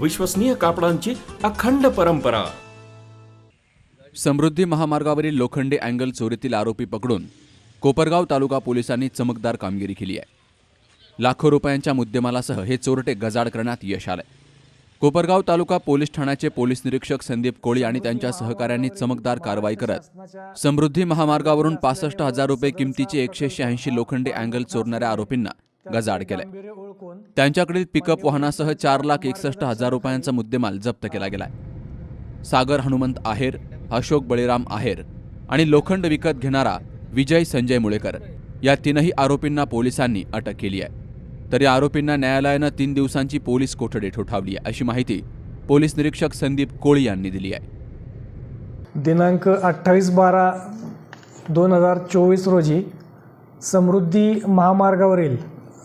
विश्वसनीय कापडांची अखंड परंपरा. समृद्धी महामार्गावरील लोखंडी अँगल चोरीतील आरोपी पकडून कोपरगाव तालुका पोलिसांनी चमकदार कामगिरी केली आहे. लाखो रुपयांच्या मुद्देमालासह हे चोरटे गजाड करण्यात यश आलंय. कोपरगाव तालुका पोलीस ठाण्याचे पोलीस निरीक्षक संदीप कोळी आणि त्यांच्या सहकाऱ्यांनी चमकदार कारवाई करत समृद्धी महामार्गावरून पासष्ट हजार रुपये किमतीचे एकशे शहाऐंशी लोखंडी अँगल चोरणाऱ्या आरोपींना गजाड केलंय. त्यांच्याकडील पिकअप वाहनासह चार लाख एकसष्ट हजार रुपयांचा मुद्देमाल जप्त केला गेलाय. सागर हनुमंत आहेर अशोक बळीराम आहेर आणि लोखंड विकत घेणारा विजय संजय मुळेकर या तीनही आरोपींना पोलिसांनी अटक केली आहे. तर या आरोपींना न्यायालयानं तीन दिवसांची पोलीस कोठडी ठोठावली आहे अशी माहिती पोलीस निरीक्षक संदीप कोळी यांनी दिली आहे. दिनांक अठ्ठावीस बारा दोन हजार चोवीस रोजी समृद्धी महामार्गावरील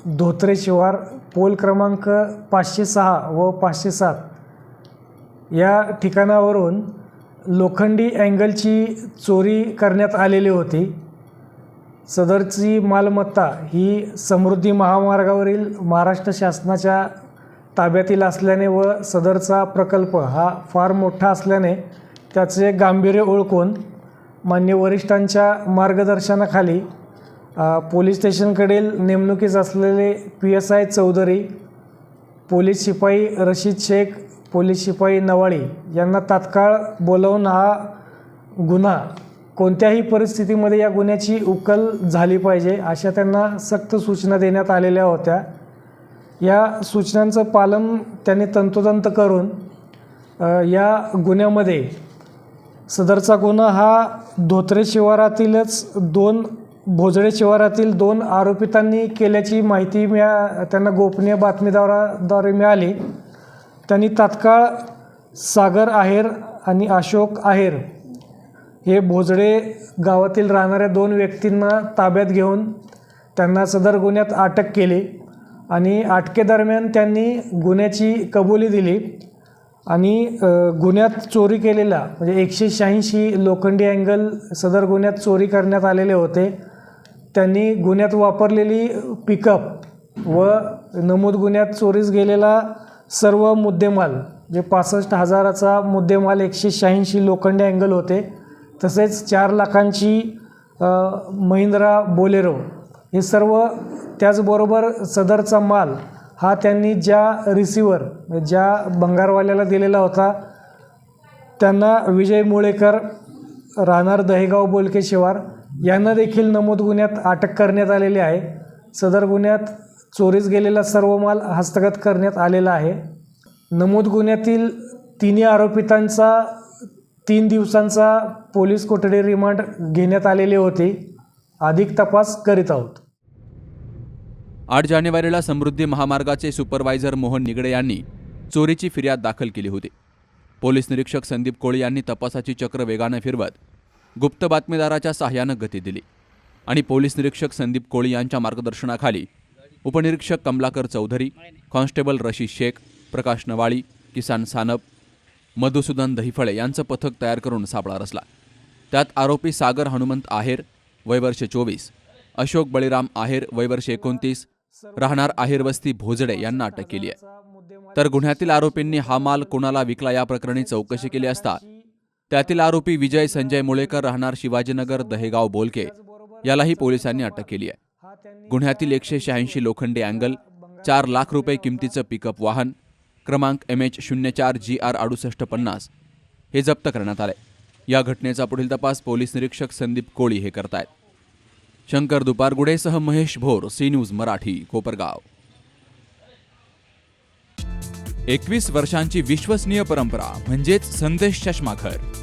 धोत्रे शिवार पोल क्रमांक पाचशे सहा व पाचशे सात. या ठिकाणावरून लोखंडी अँगलची चोरी करण्यात आलेली होती. सदरची मालमत्ता ही समृद्धी महामार्गावरील महाराष्ट्र शासनाच्या ताब्यातील असल्याने व सदरचा प्रकल्प हा फार मोठा असल्याने त्याचे गांभीर्य ओळखून मान्य वरिष्ठांच्या मार्गदर्शनाखाली पोलीस स्टेशनकडील नेमणुकीस असलेले P S I Chaudhary police शिपाई रशीद शेख पोलीस शिपाई नवाळी यांना तात्काळ बोलवून हा गुन्हा कोणत्याही परिस्थितीमध्ये या गुन्ह्याची उकल झाली पाहिजे अशा त्यांना सक्त सूचना देण्यात आलेल्या होत्या. या सूचनांचं पालन त्यांनी तंतोतंत करून या गुन्ह्यामध्ये सदरचा गुन्हा हा धोत्रे शिवारातीलच दोन भोजडे शिवारातील दोन आरोपितांनी केल्याची माहिती मिळा त्यांना गोपनीय बातमीदाराद्वारे मिळाली. त्यांनी तात्काळ सागर आहेर आणि अशोक आहेर हे भोजडे गावातील राहणाऱ्या दोन व्यक्तींना ताब्यात घेऊन त्यांना सदर गुन्ह्यात अटक केली आणि अटकेदरम्यान त्यांनी गुन्ह्याची कबुली दिली आणि गुन्ह्यात चोरी केलेला म्हणजे एकशे शहाऐंशी लोखंडी अँगल सदर गुन्ह्यात चोरी करण्यात आलेले होते. त्यांनी गुन्ह्यात वापरलेली पिकअप व नमूद गुन्ह्यात चोरीस गेलेला सर्व मुद्देमाल जे पासष्ट हजाराचा मुद्देमाल एकशे शहाऐंशी लोखंडे अँगल होते तसेच चार लाखांची महिंद्रा बोलेरो हे सर्व त्याचबरोबर सदरचा माल हा त्यांनी ज्या रिसिवर ज्या भंगारवाल्याला दिलेला होता त्यांना विजय मुळेकर राहणार दहेगाव बोलके शिवार यांना देखील नमूद गुन्ह्यात अटक करण्यात आलेली आहे. सदर गुन्ह्यात चोरीस गेलेला सर्व माल हस्तगत करण्यात आलेला आहे. नमूद गुन्ह्यातील तिन्ही आरोपितांचा तीन दिवसांचा पोलीस कोठडी रिमांड घेण्यात आलेले होते. अधिक तपास करीत आहोत. आठ जानेवारीला समृद्धी महामार्गाचे सुपरवायझर मोहन निगडे यांनी चोरीची फिर्याद दाखल केली होती. पोलीस निरीक्षक संदीप कोळी यांनी तपासाची चक्र वेगानं फिरवत गुप्त बातमीदाराच्या सहाय्यानं गती दिली आणि पोलीस निरीक्षक संदीप कोळी यांच्या मार्गदर्शनाखाली उपनिरीक्षक कमलाकर चौधरी कॉन्स्टेबल रशी शेख प्रकाश नवाळी किसान सानप मधुसूदन दहिफळे यांचं पथक तयार करून सापळा रचला. त्यात आरोपी सागर हनुमंत आहेर वयवर्ष चोवीस अशोक बळीराम आहेर वयवर्ष एकोणतीस राहणार आहेरवस्ती भोजडे यांना अटक केली आहे. तर गुन्ह्यातील आरोपींनी हा माल कोणाला विकला या प्रकरणी चौकशी केली असता त्यातील आरोपी विजय संजय मुळेकर राहणार शिवाजीनगर दहेगाव बोलके. यालाही पोलिसांनी अटक केली आहे. गुन्ह्यातील एकशे शहाऐंशी लोखंडी अँगल चार लाख रुपये किमतीचं पिकअप वाहन क्रमांक एम एच शून्य चार जी आर अडुसष्ट पन्नास हे जप्त करण्यात आले या घटनेचा पुढील तपास पोलीस निरीक्षक संदीप कोळी हे करतायत. शंकर दुपारगुडेसह महेश भोर सी न्यूज मराठी कोपरगाव. एकवीस वर्षांची विश्वसनीय परंपरा म्हणजेच संदेश चष्माघर.